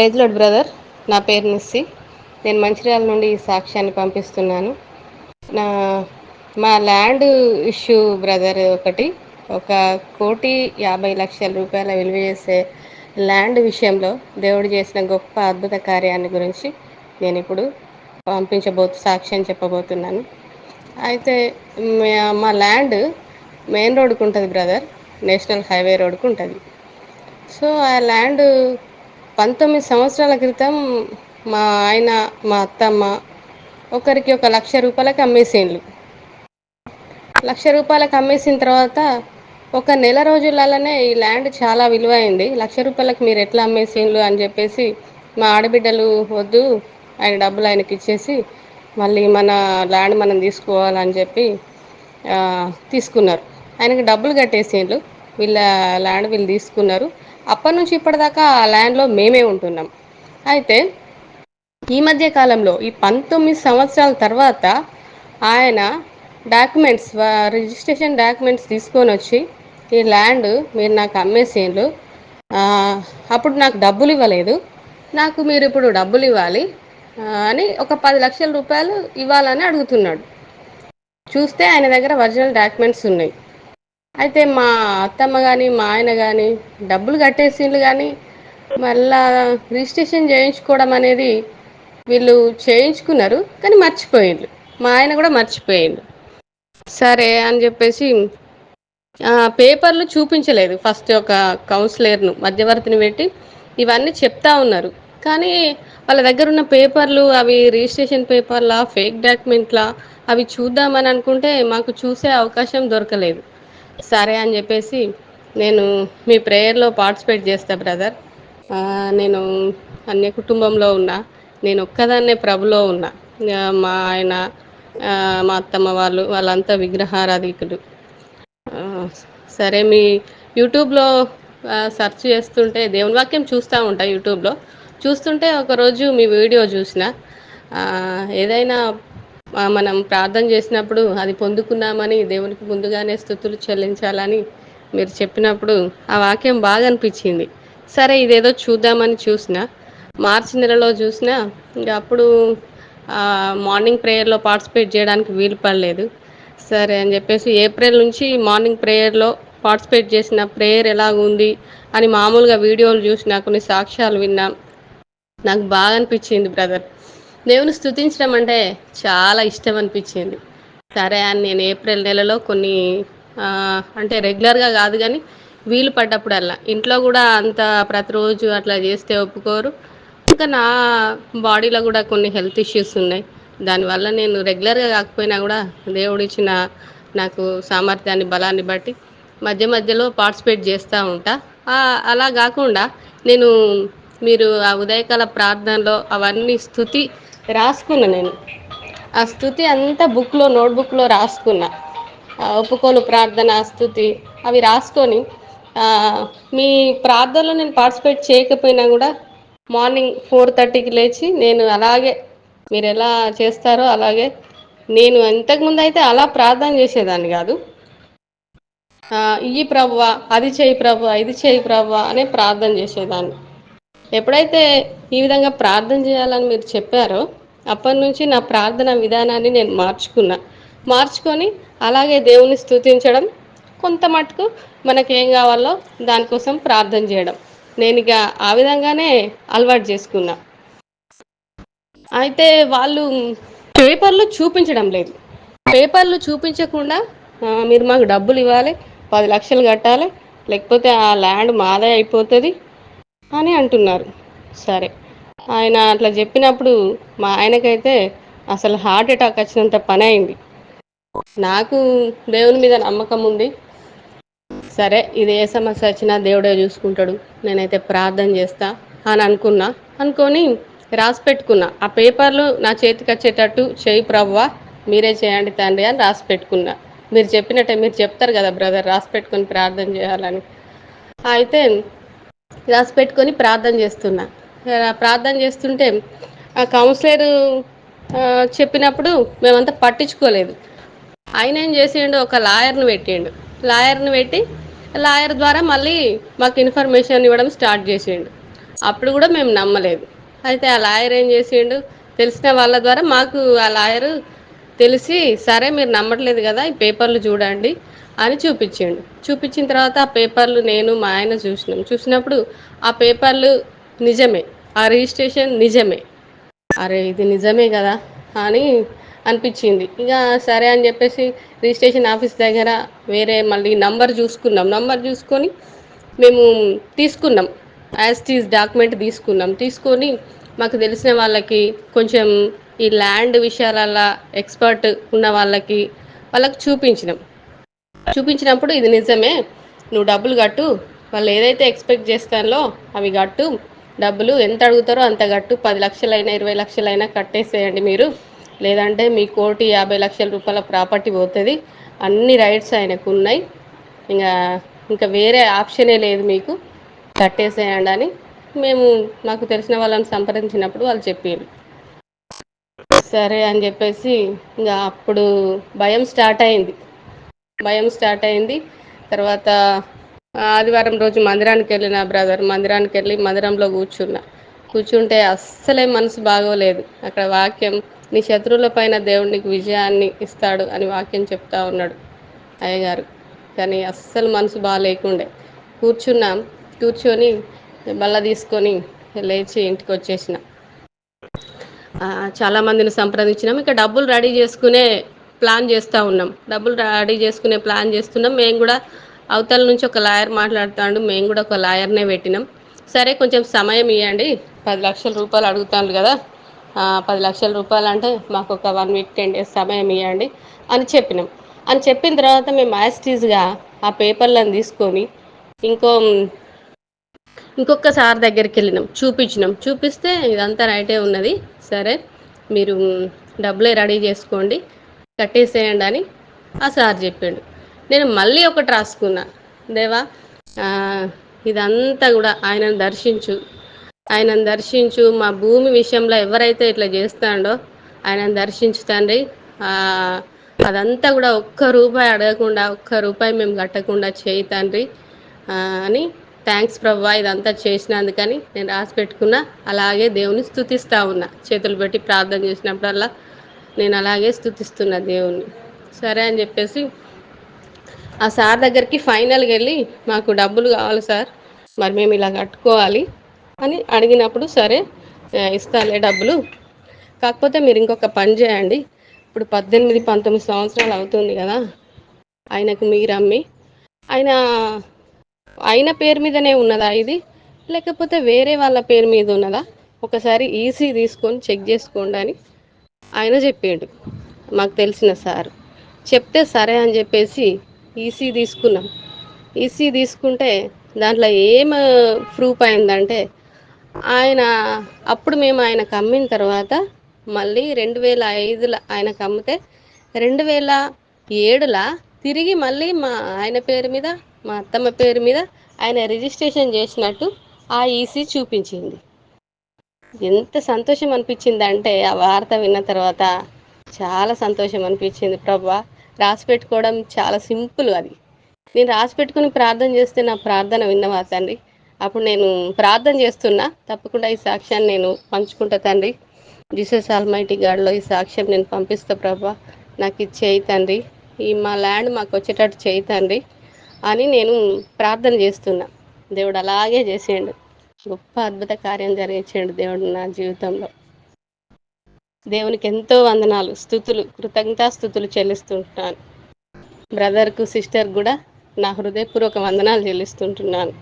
Praise load brother. నా పేరు నిస్సి నేను మంచిర్యాల నుండి ఈ సాక్ష్యాన్ని పంపిస్తున్నాను. నా మా ల్యాండ్ ఇష్యూ బ్రదర్ ఒకటి ఒక కోటి యాభై లక్షల రూపాయల విలువ చేసే ల్యాండ్ విషయంలో దేవుడు చేసిన గొప్ప అద్భుత కార్యాన్ని గురించి నేను ఇప్పుడు పంపించబో సాక్ష్యం చెప్పబోతున్నాను. అయితే మా- ల్యాండ్ మెయిన్ రోడ్డుకు ఉంటుంది బ్రదర్. నేషనల్ హైవే రోడ్కు ఉంటుంది. సో ఆ ల్యాండ్ పంతొమ్మిది సంవత్సరాల క్రితం మా ఆయన మా అత్తమ్మ ఒకరికి ఒక లక్ష రూపాయలకి అమ్మేసిండ్లు. లక్ష రూపాయలకు అమ్మేసిన తర్వాత ఒక నెల రోజులలోనే ఈ ల్యాండ్ చాలా విలువైంది. లక్ష రూపాయలకు మీరు ఎట్లా అమ్మేసిండ్లు అని చెప్పేసి మా ఆడబిడ్డలు వద్దు ఆయన డబ్బులు ఆయనకి ఇచ్చేసి మళ్ళీ మన ల్యాండ్ మనం తీసుకోవాలని చెప్పి తీసుకున్నారు. ఆయనకి డబ్బులు కట్టేసిండ్లు. వీళ్ళ ల్యాండ్ వీళ్ళు తీసుకున్నారు. అప్పటి నుంచి ఇప్పటిదాకా ఆ ల్యాండ్లో మేమే ఉంటున్నాం. అయితే ఈ మధ్య కాలంలో ఈ పంతొమ్మిది సంవత్సరాల తర్వాత ఆయన డాక్యుమెంట్స్ రిజిస్ట్రేషన్ డాక్యుమెంట్స్ తీసుకొని వచ్చి ఈ ల్యాండ్ మీరు నాకు అమ్మేసేయండు అప్పుడు నాకు డబ్బులు ఇవ్వలేదు. నాకు మీరు ఇప్పుడు డబ్బులు ఇవ్వాలి అని ఒక పది లక్షల రూపాయలు ఇవ్వాలని అడుగుతున్నాడు. చూస్తే ఆయన దగ్గర ఒరిజినల్ డాక్యుమెంట్స్ ఉన్నాయి. అయితే మా అత్తమ్మ కానీ మా ఆయన కానీ డబ్బులు కట్టేసిండ్రు కానీ మళ్ళా రిజిస్ట్రేషన్ చేయించుకోవడం అనేది వీళ్ళు చేయించుకున్నారు కానీ మర్చిపోయిండ్రు మా ఆయన కూడా మర్చిపోయిండు. సరే అని చెప్పేసి పేపర్లు చూపించలేదు. ఫస్ట్ ఒక కౌన్సిలర్ను మధ్యవర్తిని పెట్టి ఇవన్నీ చెప్తా ఉన్నారు. కానీ వాళ్ళ దగ్గర ఉన్న పేపర్లు అవి రిజిస్ట్రేషన్ పేపర్లా ఫేక్ డాక్యుమెంట్లా అవి చూద్దామని అనుకుంటే మాకు చూసే అవకాశం దొరకలేదు. సరే అని చెప్పేసి నేను మీ ప్రేయర్లో పార్టిసిపేట్ చేస్తా బ్రదర్. నేను అన్య కుటుంబంలో ఉన్నా నేను ఒక్కదాన్నే ప్రభులో ఉన్నా. మా ఆయన మా అత్తమ్మ వాళ్ళు వాళ్ళంతా విగ్రహారాధికులు. సరే మీ యూట్యూబ్లో సెర్చ్ చేస్తుంటే దేవుని వాక్యం చూస్తూ ఉంటా యూట్యూబ్లో. చూస్తుంటే ఒకరోజు మీ వీడియో చూసిన. ఏదైనా మనం ప్రార్థన చేసినప్పుడు అది పొందుకున్నామని దేవునికి ముందుగానే స్థుతులు చెల్లించాలని మీరు చెప్పినప్పుడు ఆ వాక్యం బాగా అనిపించింది. సరే ఇదేదో చూద్దామని చూసిన మార్చి నెలలో చూసిన ఇంకా అప్పుడు మార్నింగ్ ప్రేయర్లో పార్టిసిపేట్ చేయడానికి వీలు పడలేదు. సరే అని చెప్పేసి ఏప్రిల్ నుంచి మార్నింగ్ ప్రేయర్లో పార్టిసిపేట్ చేసిన ప్రేయర్ ఎలా ఉంది అని మామూలుగా వీడియోలు చూసిన కొన్ని సాక్ష్యాలు విన్నా. నాకు బాగా అనిపించింది బ్రదర్ దేవుని స్థుతించడం అంటే చాలా ఇష్టం అనిపించింది. సరే అని నేను ఏప్రిల్ నెలలో కొన్ని అంటే రెగ్యులర్గా కాదు కానీ వీలు పడ్డప్పుడల్లా. ఇంట్లో కూడా అంత ప్రతిరోజు అట్లా చేస్తే ఒప్పుకోరు. ఇంకా నా బాడీలో కూడా కొన్ని హెల్త్ ఇష్యూస్ ఉన్నాయి. దానివల్ల నేను రెగ్యులర్గా కాకపోయినా కూడా దేవుడు ఇచ్చిన నాకు సామర్థ్యాన్ని బలాన్ని బట్టి మధ్య మధ్యలో పార్టిసిపేట్ చేస్తూ ఉంటా. అలా కాకుండా నేను మీరు ఆ ఉదయకాల ప్రార్థనలో అవన్నీ స్థుతి రాసుకున్నా నేను. ఆ స్థుతి అంతా బుక్లో నోట్బుక్లో రాసుకున్నా. ఒప్పుకోలు ప్రార్థన స్థుతి అవి రాసుకొని మీ ప్రార్థనలో నేను పార్టిసిపేట్ చేయకపోయినా కూడా మార్నింగ్ ఫోర్ థర్టీకి లేచి నేను అలాగే మీరు ఎలా చేస్తారో అలాగే నేను ఇంతకుముందు అయితే అలా ప్రార్థన చేసేదాన్ని కాదు. ఈ ఇయ్యి అది చేయి ప్రభు ఇది చేయి ప్రభు అనే ప్రార్థన చేసేదాన్ని. ఎప్పుడైతే ఈ విధంగా ప్రార్థన చేయాలని మీరు చెప్పారో అప్పటి నుంచి నా ప్రార్థన విధానాన్ని నేను మార్చుకున్నా. మార్చుకొని అలాగే దేవుని స్తుతించడం కొంత మటుకు మనకి ఏం కావాలో దానికోసం ప్రార్థన చేయడం. నేను ఇక ఆ విధంగానే అలవాటు చేసుకున్నా. అయితే వాళ్ళు పేపర్లు చూపించడం లేదు. పేపర్లు చూపించకుండా మీరు మాకు డబ్బులు ఇవ్వాలి పది లక్షలు కట్టాలి లేకపోతే ఆ ల్యాండ్ మాదే అయిపోతుంది అని అంటున్నారు. సరే. ఆయన అట్లా చెప్పినప్పుడు మా ఆయనకైతే అసలు హార్ట్ అటాక్ వచ్చినంత పని అయింది. నాకు దేవుని మీద నమ్మకం ఉంది. సరే ఇది ఏ సమస్య వచ్చినా దేవుడే చూసుకుంటాడు. నేనైతే ప్రార్థన చేస్తా అని అనుకున్నా. అనుకొని రాసి పెట్టుకున్నా. ఆ పేపర్లు నా చేతికి వచ్చేటట్టు చేయి ప్రవ్వా మీరే చేయండి తండ్రి అని రాసి పెట్టుకున్నా. మీరు చెప్పినట్టే మీరు చెప్తారు కదా బ్రదర్ రాసి పెట్టుకొని ప్రార్థన చేయాలని. అయితే రాసి పెట్టుకొని ప్రార్థన చేస్తున్నా. ప్రార్థన చేస్తుంటే ఆ కౌన్సిలర్ చెప్పినప్పుడు మేమంతా పట్టించుకోలేదు. ఆయన ఏం చేసిండు ఒక లాయర్ని పెట్టిండు. లాయర్ని పెట్టి లాయర్ ద్వారా మళ్ళీ మాకు ఇన్ఫర్మేషన్ ఇవ్వడం స్టార్ట్ చేసిండు. అప్పుడు కూడా మేము నమ్మలేదు. అయితే ఆ లాయర్ ఏం చేసిండు తెలిసిన వాళ్ళ ద్వారా మాకు ఆ లాయరు తెలిసి సరే మీరు నమ్మట్లేదు కదా ఈ పేపర్లు చూడండి అని చూపించిండు. చూపించిన తర్వాత ఆ పేపర్లు నేను మా ఆయన చూసినాం. చూసినప్పుడు ఆ పేపర్లు నిజమే. ఆ రిజిస్ట్రేషన్ నిజమే. అరే ఇది నిజమే కదా అని అనిపించింది. ఇక సరే అని చెప్పేసి రిజిస్ట్రేషన్ ఆఫీస్ దగ్గర వేరే మళ్ళీ నంబర్ చూసుకున్నాం. నంబర్ చూసుకొని మేము తీసుకున్నాం. యాజ్ టీజ్ డాక్యుమెంట్ తీసుకున్నాం. తీసుకొని మాకు తెలిసిన వాళ్ళకి కొంచెం ఈ ల్యాండ్ విషయాలలో ఎక్స్పర్ట్ ఉన్న వాళ్ళకి వాళ్ళకి చూపించినాం. చూపించినప్పుడు ఇది నిజమే. నువ్వు డబ్బులు కట్టు. వాళ్ళు ఏదైతే ఎక్స్పెక్ట్ చేస్తానో అవి కట్టు. డబ్బులు ఎంత అడుగుతారో అంత గట్టు పది లక్షలైనా ఇరవై లక్షలైనా కట్టేసేయండి మీరు. లేదంటే మీ కోటి యాభై లక్షల రూపాయల ప్రాపర్టీ పోతుంది. అన్ని రైట్స్ ఆయనకు ఉన్నాయి. ఇంకా ఇంకా వేరే ఆప్షనే లేదు మీకు. కట్టేసేయండి అని మేము మాకు తెలిసిన వాళ్ళని సంప్రదించినప్పుడు వాళ్ళు చెప్పారు. సరే అని చెప్పేసి ఇంకా అప్పుడు భయం స్టార్ట్ అయింది. భయం స్టార్ట్ అయింది. తర్వాత ఆదివారం రోజు మందిరానికి వెళ్ళిన బ్రదర్ మందిరానికి వెళ్ళి మందిరంలో కూర్చున్నా. కూర్చుంటే అస్సలే మనసు బాగోలేదు. అక్కడ వాక్యం నీ శత్రువుల పైన దేవుడు నీకు విజయాన్ని ఇస్తాడు అని వాక్యం చెప్తా ఉన్నాడు అయ్యగారు. కానీ అస్సలు మనసు బాగాలేకుండే కూర్చున్నాం. కూర్చొని బల్ల తీసుకొని లేచి ఇంటికి వచ్చేసిన. చాలామందిని చాలా మందిని సంప్రదించినాం. ఇక డబ్బులు రెడీ చేసుకునే ప్లాన్ చేస్తూ ఉన్నాం. డబ్బులు రెడీ చేసుకునే ప్లాన్ చేస్తున్నాం. మేము కూడా అవతల నుంచి ఒక లాయర్ మాట్లాడుతాడు. మేము కూడా ఒక లాయర్నే పెట్టినాం. సరే కొంచెం సమయం ఇవ్వండి పది లక్షల రూపాయలు అడుగుతాను కదా. పది లక్షల రూపాయలు అంటే మాకు ఒక వన్ వీక్ టెన్ డేస్ సమయం ఇవ్వండి అని చెప్పినాం. అని చెప్పిన తర్వాత మేము యాస్టీజ్గా ఆ పేపర్లను తీసుకొని ఇంకో ఇంకొక సార్ దగ్గరికి వెళ్ళినాం. చూపించినాం. చూపిస్తే ఇదంతా రైటే ఉన్నది. సరే మీరు డబ్బులే రెడీ చేసుకోండి. కట్టేసేయండి అని ఆ సార్ చెప్పిండు. నేను మళ్ళీ ఒకటి రాసుకున్నా. దేవా ఇదంతా కూడా ఆయనను దర్శించు. ఆయనను దర్శించు. మా భూమి విషయంలో ఎవరైతే ఇట్లా చేస్తాడో ఆయనను దర్శించు తండ్రి. అదంతా కూడా ఒక్క రూపాయి అడగకుండా ఒక్క రూపాయి మేము కట్టకుండా చేయి తండ్రి. అని థ్యాంక్స్ ప్రభా ఇదంతా చేసినందుకని నేను రాసి పెట్టుకున్నా. అలాగే దేవుని స్థుతిస్తా ఉన్నా. చేతులు పెట్టి ప్రార్థన చేసినప్పుడల్లా నేను అలాగే స్థుతిస్తున్నా దేవుణ్ణి. సరే అని చెప్పేసి ఆ సార్ దగ్గరికి ఫైనల్గా వెళ్ళి మాకు డబ్బులు కావాలి సార్. మరి మేము ఇలా కట్టుకోవాలి అని అడిగినప్పుడు సరే ఇస్తాలే డబ్బులు. కాకపోతే మీరు ఇంకొక పని చేయండి. ఇప్పుడు పద్దెనిమిది పంతొమ్మిది సంవత్సరాలు అవుతుంది కదా ఆయనకు మీరు అమ్మి. ఆయన ఆయన పేరు మీదనే ఉన్నదా ఇది? లేకపోతే వేరే వాళ్ళ పేరు మీద ఉన్నదా? ఒకసారి ఈసీ తీసుకొని చెక్ చేసుకోండి అని ఆయన చెప్పిండు. మాకు తెలిసిన సార్. చెప్తే సరే అని చెప్పేసి ఈసీ తీసుకున్నాం. ఈసీ తీసుకుంటే దాంట్లో ఏం ప్రూఫ్ అయిందంటే ఆయన అప్పుడు మేము ఆయనకు అమ్మిన తర్వాత మళ్ళీ రెండు వేల ఐదులో ఆయనకు అమ్మితే రెండు వేల ఏడులో తిరిగి మళ్ళీ మా ఆయన పేరు మీద మా అత్తమ్మ పేరు మీద ఆయన రిజిస్ట్రేషన్ చేసినట్టు ఆ ఈసీ చూపించింది. ఎంత సంతోషం అనిపించింది అంటే ఆ వార్త విన్న తర్వాత చాలా సంతోషం అనిపించింది. ప్రభా రాసి పెట్టుకోవడం చాలా సింపుల్ అది. నేను రాసి పెట్టుకుని ప్రార్థన చేస్తే నా ప్రార్థన విన్నవా తండ్రి? అప్పుడు నేను ప్రార్థన చేస్తున్నా. తప్పకుండా ఈ సాక్ష్యాన్ని నేను పంచుకుంటా తండ్రి. జీసస్ ఆల్మైటీ గాడ్లో ఈ సాక్ష్యం నేను పంపిస్తా ప్రభా. నాకు ఇది చేయి తండ్రి. ఈ మా ల్యాండ్ మాకు వచ్చేటట్టు చేయి తండ్రి అని నేను ప్రార్థన చేస్తున్నా. దేవుడు అలాగే చేసేయండు. గొప్ప అద్భుత కార్యం జరిగించాడు దేవుడు నా జీవితంలో. దేవునికి ఎంతో వందనాలు స్థుతులు కృతజ్ఞతాస్థుతులు చెల్లిస్తుంటున్నాను. బ్రదర్కు సిస్టర్ కూడా నా హృదయపూర్వక వందనాలు చెల్లిస్తుంటున్నాను.